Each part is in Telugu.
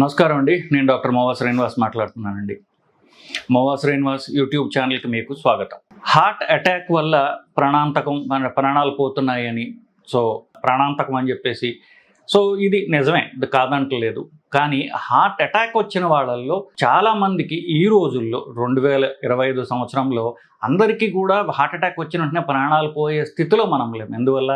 నమస్కారం అండి. నేను డాక్టర్ మోవా శ్రీనివాస్ మాట్లాడుతున్నానండి. మోవా శ్రీనివాస్ యూట్యూబ్ ఛానల్కి మీకు స్వాగతం. హార్ట్ అటాక్ వల్ల ప్రాణాంతకం మన ప్రాణాలు పోతున్నాయని సో ప్రాణాంతకం అని చెప్పేసి సో ఇది నిజమే ఇది కాదంటలేదు. కానీ హార్ట్ అటాక్ వచ్చిన వాళ్ళల్లో చాలామందికి ఈ రోజుల్లో రెండు వేల ఇరవై ఐదు సంవత్సరంలో అందరికీ కూడా హార్ట్ అటాక్ వచ్చిన వెంటనే ప్రాణాలు పోయే స్థితిలో మనం లేము ఎందువల్ల?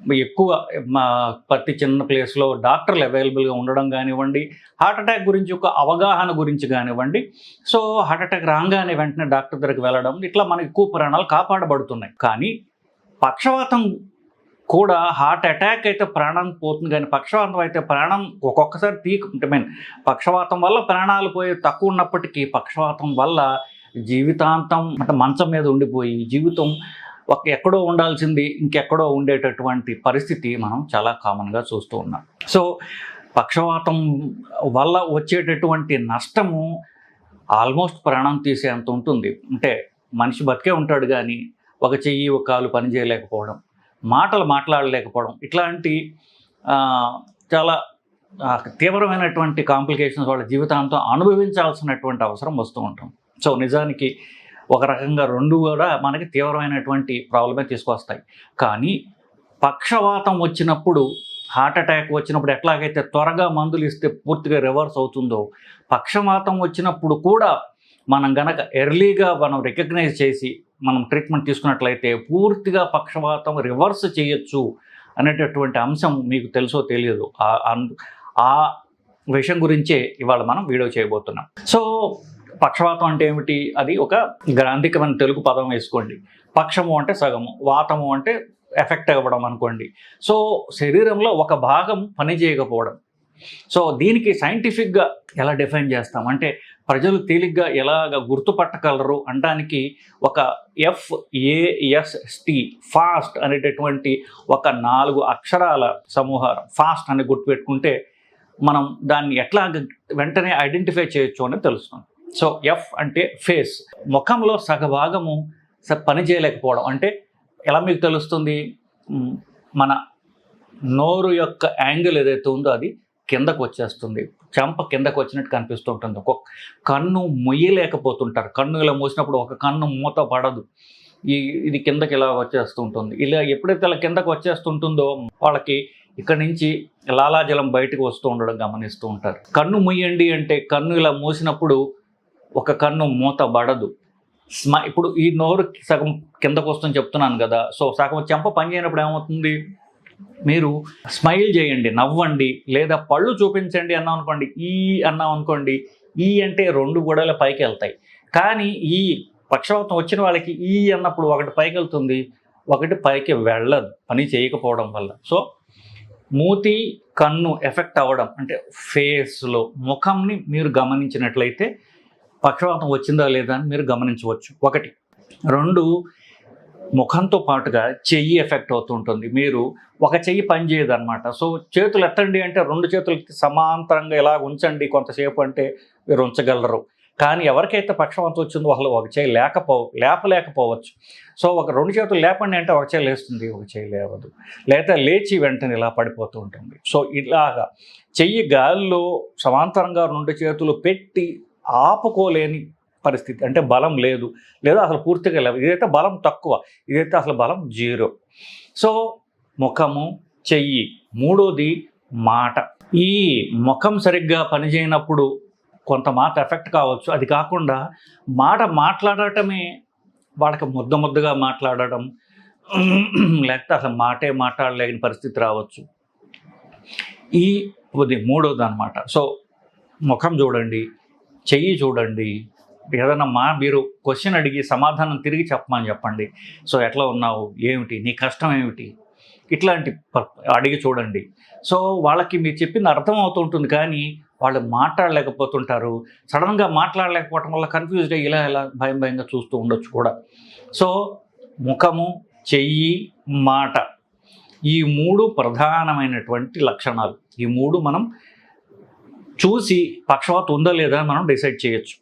ఎక్కువ మా ప్రతి చిన్న ప్లేస్లో డాక్టర్లు అవైలబుల్గా ఉండడం కానివ్వండి హార్ట్ అటాక్ గురించి ఒక అవగాహన గురించి కానివ్వండి సో హార్ట్ అటాక్ రాగానే వెంటనే డాక్టర్ దగ్గరికి వెళ్ళడం ఇట్లా మనకి ఎక్కువ ప్రాణాలు కాపాడబడుతున్నాయి. కానీ పక్షవాతం కూడా హార్ట్ అటాక్ అయితే ప్రాణం పోతుంది కానీ పక్షవాతం అయితే ప్రాణం ఒక్కొక్కసారి తీకు మీన్ పక్షవాతం వల్ల ప్రాణాలు పోయే తక్కువ ఉన్నప్పటికీ పక్షవాతం వల్ల జీవితాంతం అంటే మంచం మీద ఉండిపోయి జీవితం ఒక ఎక్కడో ఉండాల్సింది ఇంకెక్కడో ఉండేటటువంటి పరిస్థితి మనం చాలా కామన్గా చూస్తూ ఉన్నాం. సో పక్షవాతం వల్ల వచ్చేటటువంటి నష్టము ఆల్మోస్ట్ ప్రాణం తీసేంత ఉంటుంది. అంటే మనిషి బతికే ఉంటాడు కానీ ఒక చెయ్యి ఒక కాలు పని చేయలేకపోవడం మాటలు మాట్లాడలేకపోవడం ఇట్లాంటి చాలా తీవ్రమైనటువంటి కాంప్లికేషన్స్ వాళ్ళ జీవితాంతం అనుభవించాల్సినటువంటి అవసరం వస్తూ ఉంటాం. సో నిజానికి ఒక రకంగా రెండు కూడా మనకి తీవ్రమైనటువంటి ప్రాబ్లమే తీసుకొస్తాయి. కానీ పక్షవాతం వచ్చినప్పుడు హార్ట్ అటాక్ వచ్చినప్పుడు ఎట్లాగైతే త్వరగా మందులు ఇస్తే పూర్తిగా రివర్స్ అవుతుందో పక్షవాతం వచ్చినప్పుడు కూడా మనం గనక ఎర్లీగా మనం రికగ్నైజ్ చేసి మనం ట్రీట్మెంట్ తీసుకున్నట్లయితే పూర్తిగా పక్షవాతం రివర్స్ చేయొచ్చు అనేటటువంటి అంశం మీకు తెలుసో తెలియదు ఆ- ఆ విషయం గురించే ఇవాళ మనం వీడియో చేయబోతున్నాం. సో పక్షవాతం అంటే ఏమిటి? అది ఒక గ్రాంధికమైన తెలుగు పదం వేసుకోండి. పక్షము అంటే సగము వాతము అంటే ఎఫెక్ట్ అవ్వడం అనుకోండి. సో శరీరంలో ఒక భాగం పని చేయకపోవడం. సో దీనికి సైంటిఫిక్గా ఎలా డిఫైన్ చేస్తాం? అంటే ప్రజలు తేలిగ్గా ఎలాగ గుర్తుపట్టగలరు అనడానికి ఒక ఎఫ్ఏఎస్టి ఫాస్ట్ అనేటటువంటి ఒక నాలుగు అక్షరాల సమూహారం ఫాస్ట్ అని గుర్తుపెట్టుకుంటే మనం దాన్ని ఎట్లా వెంటనే ఐడెంటిఫై చేయొచ్చు అని తెలుస్తుంది. సో ఎఫ్ అంటే ఫేస్ ముఖంలో సగభాగము స- పని చేయలేకపోవడం. అంటే ఎలా మీకు తెలుస్తుంది? మన నోరు యొక్క యాంగిల్ ఏదైతే ఉందో అది కిందకు వచ్చేస్తుంది. చెంప కిందకు వచ్చినట్టు కనిపిస్తూ ఉంటుంది. ఒక్కొక్క కన్ను మొయ్యలేకపోతుంటారు. కన్ను ఇలా మూసినప్పుడు ఒక కన్ను మూత పడదు. ఈ ఇది కిందకి ఇలా వచ్చేస్తూ ఉంటుంది. ఇలా ఎప్పుడైతే ఇలా కిందకు వచ్చేస్తుంటుందో వాళ్ళకి ఇక్కడ నుంచి లాలాజలం బయటకు వస్తూ ఉండడం గమనిస్తూ ఉంటారు. కన్ను ముయ్యండి అంటే కన్ను ఇలా మూసినప్పుడు ఒక కన్ను మూత పడదు. స్మ ఇప్పుడు ఈ నోరు సగం కిందకు వస్తుందని చెప్తున్నాను కదా సో సగం చెంప పని చేయనప్పుడు ఏమవుతుంది? మీరు స్మైల్ చేయండి నవ్వండి లేదా పళ్ళు చూపించండి అన్నాం అనుకోండి ఈ అన్నాం అనుకోండి ఈ అంటే రెండు గొడవల పైకి వెళ్తాయి. కానీ ఈ పక్షవాతం వచ్చిన వాళ్ళకి ఈ అన్నప్పుడు ఒకటి పైకి వెళ్తుంది ఒకటి పైకి వెళ్ళదు పని చేయకపోవడం వల్ల. సో మూతి కన్ను ఎఫెక్ట్ అవ్వడం అంటే ఫేస్లో ముఖంని మీరు గమనించినట్లయితే పక్షవాతం వచ్చిందా లేదా అని మీరు గమనించవచ్చు. ఒకటి రెండు ముఖంతో పాటుగా చెయ్యి ఎఫెక్ట్ అవుతుంటుంది మీరు ఒక చెయ్యి పనిచేయదు అనమాట సో చేతులు ఎత్తండి అంటే రెండు చేతులకి సమాంతరంగా ఇలా ఉంచండి కొంతసేపు అంటే మీరు ఉంచగలరు. కానీ ఎవరికైతే పక్షవాతం వచ్చిందో వాళ్ళు ఒక చేయి లేకపో లేపలేకపోవచ్చు. సో ఒక రెండు చేతులు లేపండి అంటే ఒక చేయి లేస్తుంది ఒక చేయి లేవదు. లేదా లేచి వెంటనే ఇలా పడిపోతూ ఉంటుంది. సో ఇలాగా చెయ్యి గాల్లో సమాంతరంగా రెండు చేతులు పెట్టి ఆపుకోలేని పరిస్థితి అంటే బలం లేదు లేదా అసలు పూర్తిగా లేవు. ఇదైతే బలం తక్కువ ఇదైతే అసలు బలం జీరో. సో ముఖము చెయ్యి మూడోది మాట. ఈ ముఖం సరిగ్గా పనిచేయనప్పుడు కొంత మాట ఎఫెక్ట్ కావచ్చు. అది కాకుండా మాట మాట్లాడటమే వాళ్ళకి ముద్ద ముద్దగా మాట్లాడడం లేకపోతే అసలు మాటే మాట్లాడలేని పరిస్థితి రావచ్చు. ఈ ఇది మూడోది అనమాట సో ముఖం చూడండి. చెయ్యి చూడండి. ఏదైనా మా మీరు క్వశ్చన్ అడిగి సమాధానం తిరిగి చెప్పమని చెప్పండి. సో ఎట్లా ఉన్నావు? ఏమిటి? నీ కష్టం ఏమిటి? ఇట్లాంటి ప- అడిగి చూడండి. సో వాళ్ళకి మీరు చెప్పింది అర్థం అవుతుంటుంది కానీ వాళ్ళు మాట్లాడలేకపోతుంటారు. సడన్గా మాట్లాడలేకపోవటం వల్ల కన్ఫ్యూజ్డ్ అయ్యి ఇలా ఇలా భయం భయంగా చూస్తూ ఉండొచ్చు కూడా. సో ముఖము చెయ్యి మాట ఈ మూడు ప్రధానమైనటువంటి లక్షణాలు. ఈ మూడు మనం చూసి పక్షవాతం ఉందా లేదా అని మనం డిసైడ్ చేయొచ్చు.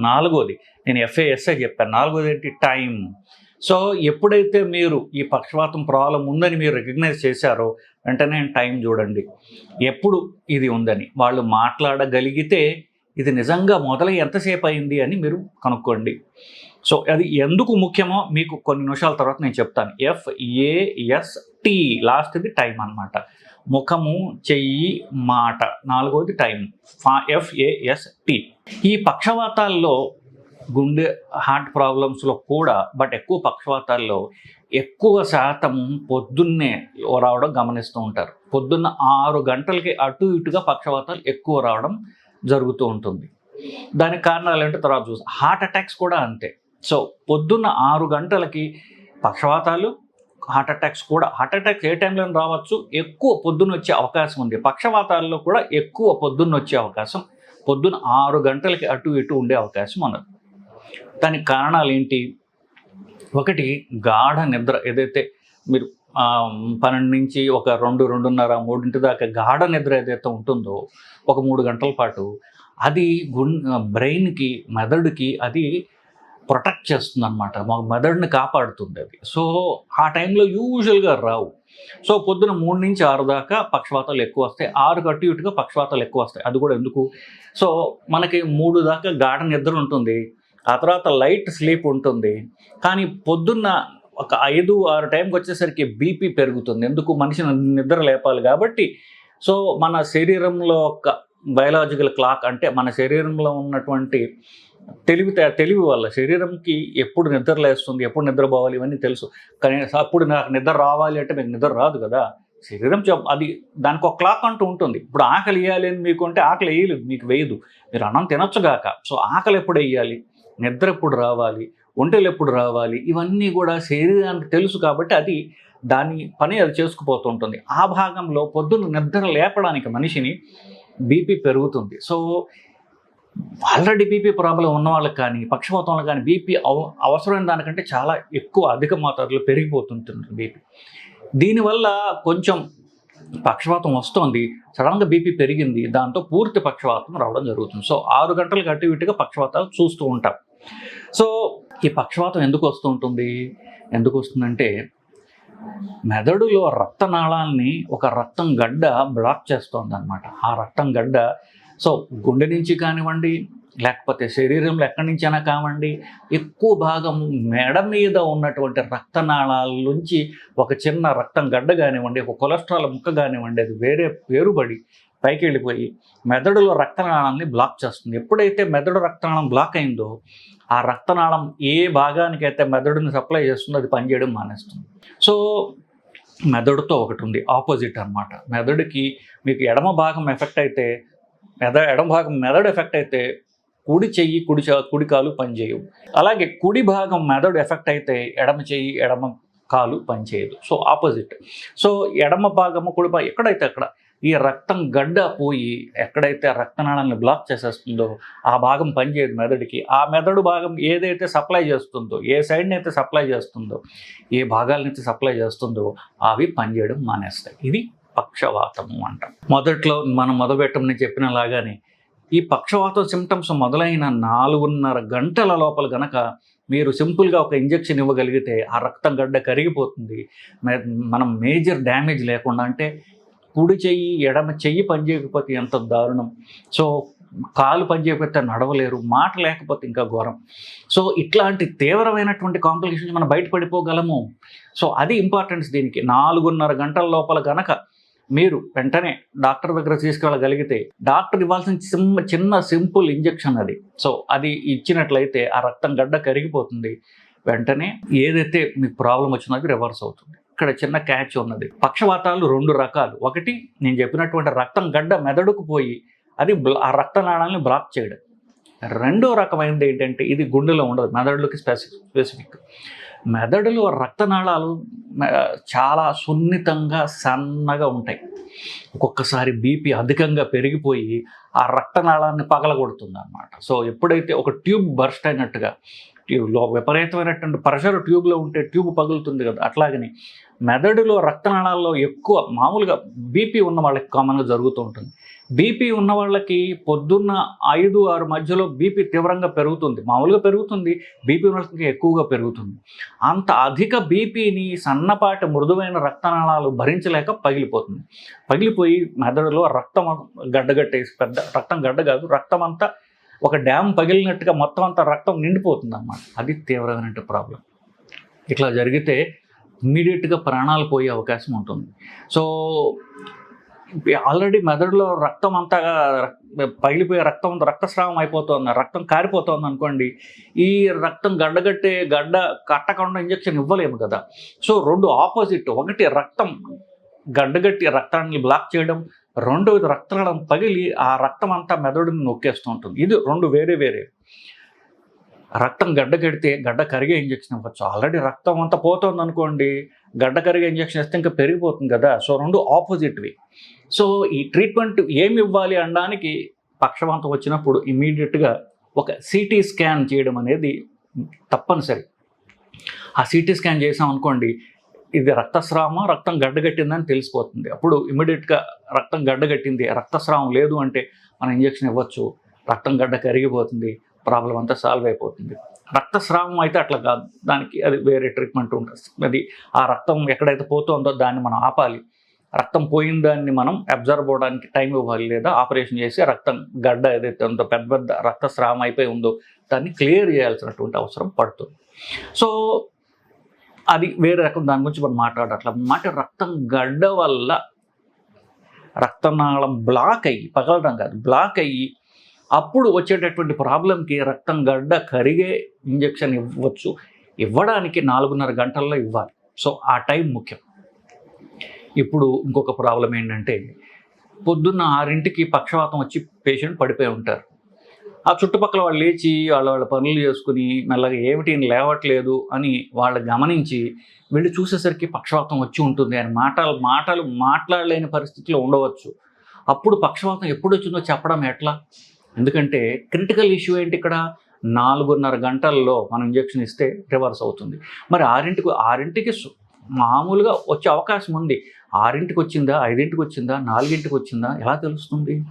నాలుగోది నేను ఎఫ్ఏఎస్ఏ చెప్పాను. నాలుగోది ఏంటి? టైం సో ఎప్పుడైతే మీరు ఈ పక్షవాతం ప్రాబ్లం ఉందని మీరు రికగ్నైజ్ చేశారో వెంటనే టైం చూడండి. ఎప్పుడు ఇది ఉందని. వాళ్ళు మాట్లాడగలిగితే ఇది నిజంగా మొదలై ఎంతసేపు అయింది అని మీరు కనుక్కోండి. సో అది ఎందుకు ముఖ్యమో మీకు కొన్ని నిమిషాల తర్వాత నేను చెప్తాను. ఎఫ్ఏఎస్టీ లాస్ట్ది టైం అన్నమాట. ముఖము చెయ్యి మాట. నాలుగోది టైం. ఫా ఎఫ్ఏఎస్టి ఈ పక్షవాతాల్లో గుండె హార్ట్ ప్రాబ్లమ్స్లో కూడా బట్ ఎక్కువ పక్షవాతాల్లో ఎక్కువ శాతం పొద్దున్నే రావడం గమనిస్తూ ఉంటారు. పొద్దున్న ఆరు గంటలకి అటు ఇటుగా పక్షవాతాలు ఎక్కువ రావడం జరుగుతూ ఉంటుంది. దానికి కారణాలు ఏంటో తర్వాత చూస్తాం. హార్ట్ అటాక్స్ కూడా అంతే. సో పొద్దున్న ఆరు గంటలకి పక్షవాతాలు హార్ట్ అటాక్స్ కూడా హార్ట్ అటాక్స్ ఏ టైంలో రావచ్చు ఎక్కువ పొద్దున్న వచ్చే అవకాశం ఉంది. పక్షవాతాల్లో కూడా ఎక్కువ పొద్దున్న వచ్చే అవకాశం పొద్దున్న ఆరు గంటలకి అటు ఇటు ఉండే అవకాశం ఉన్నది. దానికి కారణాలు ఏంటి? ఒకటి గాఢ నిద్ర. ఏదైతే మీరు పన్నెండు నుంచి ఒక రెండు రెండున్నర మూడింటి దాకా గాఢ నిద్ర ఏదైతే ఉంటుందో ఒక మూడు గంటల పాటు అది గుండ్ బ్రెయిన్కి మెదడుకి అది ప్రొటెక్ట్ చేస్తుంది అనమాట మా మెదడుని కాపాడుతుంది అది సో ఆ టైంలో యూజువల్గా రావు. సో పొద్దున మూడు నుంచి ఆరు దాకా పక్షవాతాలు ఎక్కువ వస్తాయి. ఆరు కట్టు ఇటుగా పక్షవాతాలు ఎక్కువ వస్తాయి. అది కూడా ఎందుకు? సో మనకి మూడు దాకా గాఢ నిద్ర ఉంటుంది. ఆ తర్వాత లైట్ స్లీప్ ఉంటుంది. కానీ పొద్దున్న ఒక ఐదు ఆరు టైంకి వచ్చేసరికి బీపీ పెరుగుతుంది. ఎందుకు? మనిషిని నిద్ర లేపాలి కాబట్టి. సో మన శరీరంలో ఒక బయలాజికల్ క్లాక్ అంటే మన శరీరంలో ఉన్నటువంటి తెలివి తెలివి వల్ల శరీరంకి ఎప్పుడు నిద్ర లేస్తుంది ఎప్పుడు నిద్రపోవాలి ఇవన్నీ తెలుసు. కానీ అప్పుడు నాకు నిద్ర రావాలి అంటే మీకు నిద్ర రాదు కదా. శరీరం చెప్ అది దానికి ఒక క్లాక్ అంటూ ఉంటుంది. ఇప్పుడు ఆకలి వేయాలి అని మీకు అంటే ఆకలి వేయలేదు మీకు వేయదు. మీరు అన్నం తినొచ్చుగాక సో ఆకలి ఎప్పుడు వేయాలి? నిద్ర ఎప్పుడు రావాలి? ఒంటెలు ఎప్పుడు రావాలి? ఇవన్నీ కూడా శరీరానికి తెలుసు కాబట్టి అది దాని పని అది చేసుకుపోతూ ఉంటుంది. ఆ భాగంలో పొద్దున్న నిద్ర లేపడానికి మనిషిని బీపీ పెరుగుతుంది. సో ఆల్రెడీ బీపీ ప్రాబ్లం ఉన్న వాళ్ళకి కానీ పక్షపాతంలో కానీ బీపీ అవ అవసరమైన దానికంటే చాలా ఎక్కువ అధిక మోతాదులో పెరిగిపోతుంటుంది బీపీ. దీనివల్ల కొంచెం పక్షపాతం వస్తుంది సడన్గా బీపీ పెరిగింది దాంతో పూర్తి పక్షవాతం రావడం జరుగుతుంది. సో ఆరు గంటలకు అటు ఇటుగా పక్షపాతాలు చూస్తూ ఉంటాం. సో ఈ పక్షపాతం ఎందుకు వస్తూ ఉంటుంది? ఎందుకు వస్తుందంటే మెదడులో రక్తనాళాలని ఒక రక్తం గడ్డ బ్లాక్ చేస్తుంది అనమాట ఆ రక్తం గడ్డ సో గుండె నుంచి కానివ్వండి లేకపోతే శరీరంలో ఎక్కడి నుంచైనా కావండి ఎక్కువ భాగం మెడ మీద ఉన్నటువంటి రక్తనాళాల నుంచి ఒక చిన్న రక్తం గడ్డ కానివ్వండి ఒక కొలెస్ట్రాల్ ముక్క కానివ్వండి అది వేరే వేరుబడి పైకి వెళ్ళిపోయి మెదడులో రక్తనాళాన్ని బ్లాక్ చేస్తుంది. ఎప్పుడైతే మెదడు రక్తనాళం బ్లాక్ అయిందో ఆ రక్తనాళం ఏ భాగానికైతే మెదడుని సప్లై చేస్తుందో అది పనిచేయడం మానేస్తుంది. సో మెదడుతో ఒకటి ఉంది ఆపోజిట్ అన్నమాట. మెదడుకి మీకు ఎడమ భాగం ఎఫెక్ట్ అయితే మెద ఎడమ భాగం మెదడు ఎఫెక్ట్ అయితే కుడి చెయ్యి కుడి కుడి కాలు పనిచేయవు. అలాగే కుడి భాగం మెదడు ఎఫెక్ట్ అయితే ఎడమ చెయ్యి ఎడమ కాలు పనిచేయదు. సో ఆపోజిట్ సో ఎడమ భాగము కుడి భాగం ఎక్కడైతే అక్కడ ఈ రక్తం గడ్డ పోయి ఎక్కడైతే రక్తనాళాలను బ్లాక్ చేసేస్తుందో ఆ భాగం పనిచేయదు మెదడుకి. ఆ మెదడు భాగం ఏదైతే సప్లై చేస్తుందో ఏ సైడ్ని అయితే సప్లై చేస్తుందో ఏ భాగాలనైతే సప్లై చేస్తుందో అవి పనిచేయడం మానేస్తాయి. ఇది పక్షవాతము అంటాం. మొదట్లో మనం మొదపెట్టమని చెప్పినలాగానే చెప్పిన లాగానే ఈ పక్షవాతం సిమ్టమ్స్ మొదలైన నాలుగున్నర గంటల లోపల గనక మీరు సింపుల్గా ఒక ఇంజెక్షన్ ఇవ్వగలిగితే ఆ రక్తం గడ్డ కరిగిపోతుంది. మే- మనం మేజర్ డ్యామేజ్ లేకుండా అంటే కుడి చెయ్యి ఎడమ చెయ్యి పనిచేయకపోతే ఎంత దారుణం. సో కాలు పనిచేయకపోతే నడవలేరు మాట లేకపోతే ఇంకా ఘోరం. సో ఇట్లాంటి తీవ్రమైనటువంటి కాంప్లికేషన్స్ మనం బయటపడిపోగలము సో అది ఇంపార్టెన్స్ దీనికి. నాలుగున్నర గంటల లోపల గనక మీరు వెంటనే డాక్టర్ దగ్గర తీసుకెళ్ళగలిగితే డాక్టర్ ఇవ్వాల్సిన చిన్న చిన్న సింపుల్ ఇంజెక్షన్ అది. సో అది ఇచ్చినట్లయితే ఆ రక్తం గడ్డ కరిగిపోతుంది. వెంటనే ఏదైతే మీకు ప్రాబ్లం వచ్చిందో అది రివర్స్ అవుతుంది. ఇక్కడ చిన్న క్యాచ్ ఉన్నది. పక్షవాతాలు రెండు రకాలు. ఒకటి నేను చెప్పినటువంటి రక్తం గడ్డ మెదడుకు పోయి అది ఆ రక్తనాళాలని బ్లాక్ చేయడం. రెండో రకమైనది ఏంటంటే ఇది గుండెలో ఉండదు. మెదడులోకి స్పెసిఫిక్ స్పెసిఫిక్. మెదడులో రక్తనాళాలు చాలా సున్నితంగా సన్నగా ఉంటాయి. ఒక్కొక్కసారి బీపీ అధికంగా పెరిగిపోయి ఆ రక్తనాళాన్ని పగలగొడుతుంది అన్నమాట సో ఎప్పుడైతే ఒక ట్యూబ్ బర్స్ట్ అయినట్టుగా ట్యూబ్లో విపరీతమైనటువంటి ప్రెషర్ ట్యూబ్లో ఉంటే ట్యూబ్ పగులుతుంది కదా అట్లాగని మెదడులో రక్తనాళాల్లో ఎక్కువ మామూలుగా బీపీ ఉన్న వాళ్ళకి కామన్గా జరుగుతూ ఉంటుంది. బీపీ ఉన్న వాళ్ళకి పొద్దున్న ఐదు ఆరు మధ్యలో బీపీ తీవ్రంగా పెరుగుతుంది. మామూలుగా పెరుగుతుంది. బీపీ ఉన్న వాళ్ళకి ఎక్కువగా పెరుగుతుంది. అంత అధిక బీపీని సన్నపాటి మృదువైన రక్తనాళాలు భరించలేక పగిలిపోతుంది. పగిలిపోయి మెదడులో రక్తం గడ్డగట్టేసి పెద్ద రక్తం గడ్డ కాదు రక్తం అంతా ఒక డ్యామ్ పగిలినట్టుగా మొత్తం అంతా రక్తం నిండిపోతుంది అన్నమాట అది తీవ్రమైన ప్రాబ్లం. ఇట్లా జరిగితే ఇమ్మీడియట్గా ప్రాణాలు పోయే అవకాశం ఉంటుంది. సో ఆల్రెడీ మెదడులో రక్తం అంతా పగిలిపోయే రక్తం రక్తస్రావం అయిపోతుంది రక్తం కారిపోతుంది అనుకోండి ఈ రక్తం గడ్డగట్టే గడ్డ కట్టకుండా ఇంజెక్షన్ ఇవ్వలేము కదా. సో రెండు ఆపోజిట్ ఒకటి రక్తం గడ్డగట్టి రక్తాన్ని బ్లాక్ చేయడం రెండవది రక్తనాళం పగిలి ఆ రక్తం అంతా మెదడుని నొక్కేస్తూ ఉంటుంది. ఇది రెండు వేరే వేరే. రక్తం గడ్డ కడితే గడ్డ కరిగే ఇంజక్షన్ ఇవ్వచ్చు. ఆల్రెడీ రక్తం అంతా పోతుంది అనుకోండి గడ్డ కరిగే ఇంజక్షన్ ఇస్తే ఇంకా పెరిగిపోతుంది కదా. సో రెండు ఆపోజిట్వి. సో ఈ ట్రీట్మెంట్ ఏమి ఇవ్వాలి అనడానికి పక్షవంతం వచ్చినప్పుడు ఇమీడియట్గా ఒక సిటీ స్కాన్ చేయడం అనేది తప్పనిసరి. ఆ సిటీ స్కాన్ చేసాం అనుకోండి ఇది రక్తస్రావమా రక్తం గడ్డగట్టిందని తెలిసిపోతుంది. అప్పుడు ఇమీడియట్గా రక్తం గడ్డగట్టింది రక్తస్రావం లేదు అంటే మనం ఇంజక్షన్ ఇవ్వచ్చు రక్తం గడ్డ కరిగిపోతుంది ప్రాబ్లం అంతా సాల్వ్ అయిపోతుంది. రక్తస్రావం అయితే అట్లా కాదు. దానికి అది వేరే ట్రీట్మెంట్ ఉంటుంది. అది ఆ రక్తం ఎక్కడైతే పోతుందో దాన్ని మనం ఆపాలి. రక్తం పోయిన దాన్ని మనం అబ్జర్వ్ అవ్వడానికి టైం ఇవ్వాలి లేదా ఆపరేషన్ చేసి రక్తం గడ్డ ఏదైతే ఉందో పెద్ద పెద్ద రక్తస్రావం అయిపోయి ఉందో దాన్ని క్లియర్ చేయాల్సినటువంటి అవసరం పడుతుంది. సో అది వేరే రకం దాని గురించి మనం మాట్లాడట్లా. మాట రక్తం గడ్డ వల్ల రక్తనాళం బ్లాక్ అయ్యి పగలడం కాదు బ్లాక్ అయ్యి అప్పుడు వచ్చేటటువంటి ప్రాబ్లంకి రక్తం గడ్డ కరిగే ఇంజెక్షన్ ఇవ్వచ్చు. ఇవ్వడానికి నాలుగున్నర గంటల్లో ఇవ్వాలి. సో ఆ టైం ముఖ్యం. ఇప్పుడు ఇంకొక ప్రాబ్లం ఏంటంటే పొద్దున్న ఆరింటికి పక్షవాతం వచ్చి పేషెంట్ పడిపోయి ఉంటారు. ఆ చుట్టుపక్కల వాళ్ళు లేచి వాళ్ళ వాళ్ళ పనులు చేసుకుని మెల్లగా ఏమిటి లేవట్లేదు అని వాళ్ళు గమనించి వెళ్ళి చూసేసరికి పక్షవాతం వచ్చి ఉంటుంది అని మాటలు మాటలు మాట్లాడలేని పరిస్థితిలో ఉండవచ్చు. అప్పుడు పక్షవాతం ఎప్పుడు వచ్చిందో చెప్పడం ఎట్లా? ఎందుకంటే క్రిటికల్ ఇష్యూ ఏంటి ఇక్కడ? నాలుగున్నర గంటల్లో మనం ఇంజెక్షన్ ఇస్తే రివర్స్ అవుతుంది. మరి ఆరింటికి ఆరింటికి మామూలుగా వచ్చే అవకాశం ఉంది. ఆరింటికి వచ్చిందా ఐదింటికి వచ్చిందా నాలుగింటికి వచ్చిందా ఎలా తెలుస్తుంది?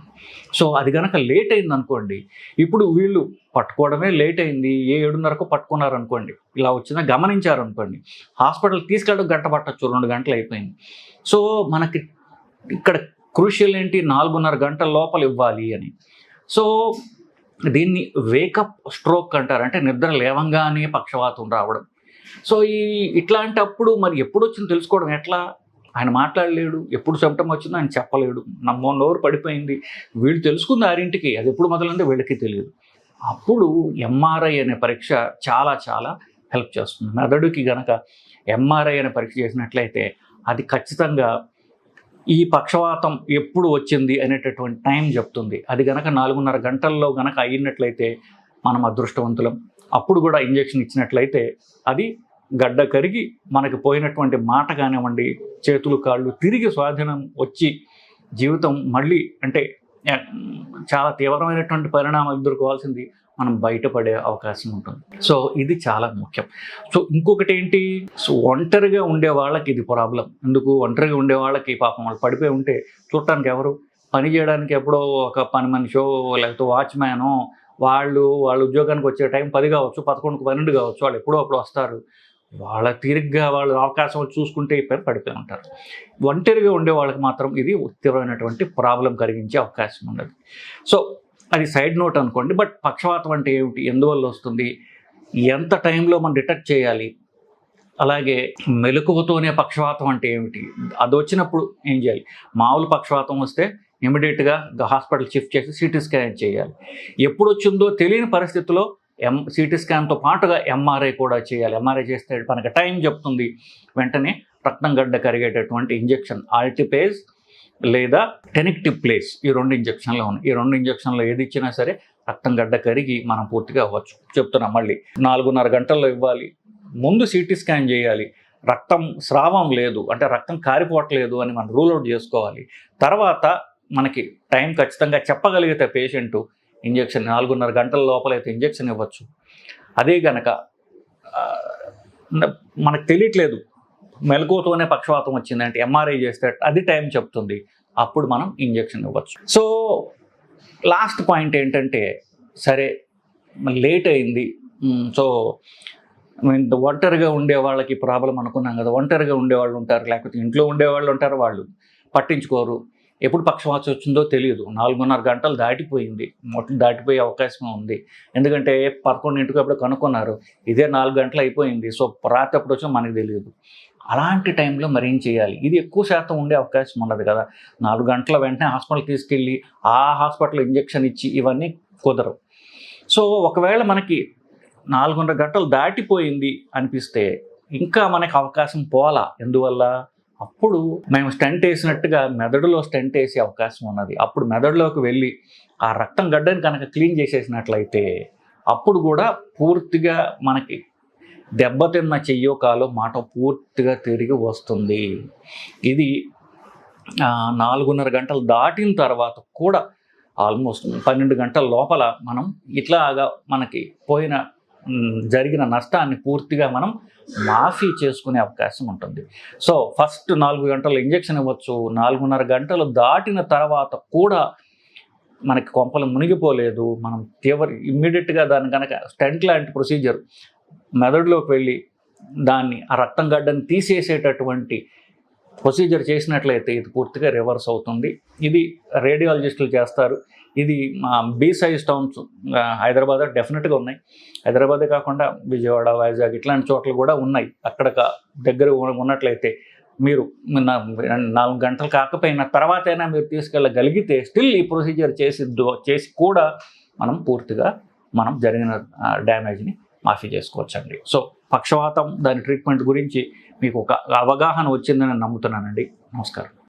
సో అది కనుక లేట్ అయింది అనుకోండి ఇప్పుడు వీళ్ళు పట్టుకోవడమే లేట్ అయింది ఏ ఏడున్నరకు పట్టుకున్నారు అనుకోండి ఇలా వచ్చిందా గమనించారు అనుకోండి హాస్పిటల్ తీసుకెళ్ళడం గంట పట్టచ్చు రెండు గంటలు అయిపోయింది. సో మనకి ఇక్కడ క్రూషియల్ ఏంటి? నాలుగున్నర గంటల లోపల ఇవ్వాలి అని. సో దీన్ని వేకప్ స్ట్రోక్ అంటారు. అంటే నిద్ర లేవంగానే పక్షవాతం రావడం. సో ఈ ఇట్లాంటప్పుడు మరి ఎప్పుడు వచ్చింది తెలుసుకోవడం ఎట్లా? ఆయన మాట్లాడలేడు. ఎప్పుడు చెప్పటం వచ్చిందో ఆయన చెప్పలేడు. నమ్మో నోరు పడిపోయింది. వీళ్ళు తెలుసుకుంది ఆరింటికి. అది ఎప్పుడు మొదలైందో వీళ్ళకి తెలియదు. అప్పుడు ఎంఆర్ఐ అనే పరీక్ష చాలా చాలా హెల్ప్ చేస్తుంది. మెదడుకి గనక ఎంఆర్ఐ అనే పరీక్ష చేసినట్లయితే అది ఖచ్చితంగా ఈ పక్షవాతం ఎప్పుడు వచ్చింది అనేటటువంటి టైం చెప్తుంది. అది గనక నాలుగున్నర గంటల్లో గనక అయినట్లయితే మనం అదృష్టవంతులం. అప్పుడు కూడా ఇంజెక్షన్ ఇచ్చినట్లయితే అది గడ్డ కరిగి మనకి పోయినటువంటి మాట కానివ్వండి చేతులు కాళ్ళు తిరిగి స్వాధీనం వచ్చి జీవితం మళ్ళీ అంటే చాలా తీవ్రమైనటువంటి పరిణామాలు ఎదుర్కోవాల్సింది మనం బయటపడే అవకాశం ఉంటుంది. సో ఇది చాలా ముఖ్యం. సో ఇంకొకటి ఏంటి? సో ఒంటరిగా ఉండే వాళ్ళకి ఇది ప్రాబ్లం. ఎందుకు? ఒంటరిగా ఉండే వాళ్ళకి పాపం వాళ్ళు పడిపోయి ఉంటే చూడటానికి ఎవరు? పని చేయడానికి ఎప్పుడో ఒక పని మనిషో లేకపోతే వాచ్మ్యానో వాళ్ళు వాళ్ళ ఉద్యోగానికి వచ్చే టైం పది కావచ్చు పదకొండుకు పన్నెండు కావచ్చు వాళ్ళు ఎప్పుడో అప్పుడు వస్తారు. వాళ్ళ తీరిగ్గా వాళ్ళ అవకాశం చూసుకుంటే పేరు పడిపోయి ఉంటారు. ఒంటరిగా ఉండే వాళ్ళకి మాత్రం ఇది తీవ్రమైనటువంటి ప్రాబ్లం కలిగించే అవకాశం ఉండదు సో అది సైడ్ నోట్ అనుకోండి బట్ పక్షవాతం అంటే ఏమిటి? ఎందువల్ల వస్తుంది? ఎంత టైంలో మనం డిటెక్ట్ చేయాలి? అలాగే మెలకువతోనే పక్షవాతం అంటే ఏమిటి? అది వచ్చినప్పుడు ఏం చేయాలి? మామూలు పక్షవాతం వస్తే ఇమీడియట్గా హాస్పిటల్ షిఫ్ట్ చేసి సిటీ స్కాన్ చేయాలి. ఎప్పుడు వచ్చిందో తెలియని పరిస్థితిలో ఎం సిటీ స్కాన్తో పాటుగా ఎంఆర్ఐ కూడా చేయాలి. ఎంఆర్ఐ చేస్తే మనకి టైం చెప్తుంది. వెంటనే రక్తం గడ్డ కరిగేటటువంటి ఇంజెక్షన్ ఆల్టిపేజ్ లేదా టెనిక్టివ్ ప్లేస్ ఈ రెండు ఇంజక్షన్లు ఉన్నాయి. ఈ రెండు ఇంజక్షన్లు ఏది ఇచ్చినా సరే రక్తం గడ్డ కరిగి మనం పూర్తిగా అవ్వచ్చు. చెప్తున్నాం మళ్ళీ నాలుగున్నర గంటల్లో ఇవ్వాలి. ముందు సిటీ స్కాన్ చేయాలి. రక్తం స్రావం లేదు. అంటే రక్తం కారిపోవట్లేదు అని మనం రూల్ అవుట్ చేసుకోవాలి. తర్వాత మనకి టైం ఖచ్చితంగా చెప్పగలిగితే పేషెంట్ ఇంజెక్షన్ నాలుగున్నర గంటల లోపల అయితే ఇంజెక్షన్ ఇవ్వచ్చు. అదే గనక మనకు తెలియట్లేదు. మెలకువతోనే పక్షవాతం వచ్చిందంటే ఎంఆర్ఐ చేస్తే అది టైం చెప్తుంది. అప్పుడు మనం ఇంజెక్షన్ ఇవ్వచ్చు. సో లాస్ట్ పాయింట్ ఏంటంటే సరే లేట్ అయింది. సో ఇంత ఒంటరిగా ఉండే వాళ్ళకి ప్రాబ్లం అనుకున్నాం కదా ఒంటరిగా ఉండేవాళ్ళు ఉంటారు లేకపోతే ఇంట్లో ఉండేవాళ్ళు ఉంటారు వాళ్ళు పట్టించుకోరు. ఎప్పుడు పక్షవాతం వచ్చిందో తెలియదు. నాలుగున్నర గంటలు దాటిపోయింది. మొత్తం దాటిపోయే అవకాశం ఉంది. ఎందుకంటే పదకొండింటికి అప్పుడు కనుక్కున్నారు. ఇదే నాలుగు గంటలు అయిపోయింది. సో రాత్రి అప్పుడు వచ్చో మనకు తెలియదు. అలాంటి టైంలో మరి ఏం చేయాలి? ఇది ఎక్కువ శాతం ఉండే అవకాశం ఉన్నది కదా. నాలుగు గంటల వెంటనే హాస్పిటల్ తీసుకెళ్ళి ఆ హాస్పిటల్ ఇంజెక్షన్ ఇచ్చి ఇవన్నీ కుదరవు. సో ఒకవేళ మనకి నాలుగున్నర గంటలు దాటిపోయింది అనిపిస్తే ఇంకా మనకి అవకాశం పోలా ఎందువల్ల? అప్పుడు మేము స్టంట్ వేసినట్టుగా మెదడులో స్టంట్ వేసే అవకాశం ఉన్నది. అప్పుడు మెదడులోకి వెళ్ళి ఆ రక్తం గడ్డని కనుక క్లీన్ చేసేసినట్లయితే అప్పుడు కూడా పూర్తిగా మనకి దెబ్బతిన్న చెయ్యో కాలో మాట పూర్తిగా తిరిగి వస్తుంది. ఇది నాలుగున్నర గంటలు దాటిన తర్వాత కూడా ఆల్మోస్ట్ పన్నెండు గంటల లోపల మనం ఇట్లాగా మనకి పోయిన జరిగిన నష్టాన్ని పూర్తిగా మనం మాఫీ చేసుకునే అవకాశం ఉంటుంది. సో ఫస్ట్ నాలుగు గంటలు ఇంజెక్షన్ ఇవ్వచ్చు నాలుగున్నర గంటలు దాటిన తర్వాత కూడా మనకి కొంపలు మునిగిపోలేదు మనం తీవ్ర ఇమ్మీడియట్గా దాని కనుక స్టెంట్ లాంటి ప్రొసీజర్ మెదడులోకి వెళ్ళి దాన్ని ఆ రక్తం గడ్డని తీసేసేటటువంటి ప్రొసీజర్ చేసినట్లయితే ఇది పూర్తిగా రివర్స్ అవుతుంది. ఇది రేడియాలజిస్టులు చేస్తారు. ఇది మా బీ సైజ్ టౌన్స్ హైదరాబాద్ డెఫినెట్గా ఉన్నాయి. హైదరాబాదే కాకుండా విజయవాడ వైజాగ్ ఇట్లాంటి చోట్ల కూడా ఉన్నాయి. అక్కడ దగ్గర ఉన్నట్లయితే మీరు నాలుగు గంటలు కాకపోయినా తర్వాతైనా మీరు తీసుకెళ్ళగలిగితే స్టిల్ ఈ ప్రొసీజర్ చేసి దో- చేసి కూడా మనం పూర్తిగా మనం జరిగిన డ్యామేజ్ని మాఫీ చేసుకోవచ్చండి. సో పక్షవాతం దాని ట్రీట్మెంట్ గురించి మీకు ఒక అవగాహన వచ్చిందని నమ్ముతున్నానండి. నమస్కారం.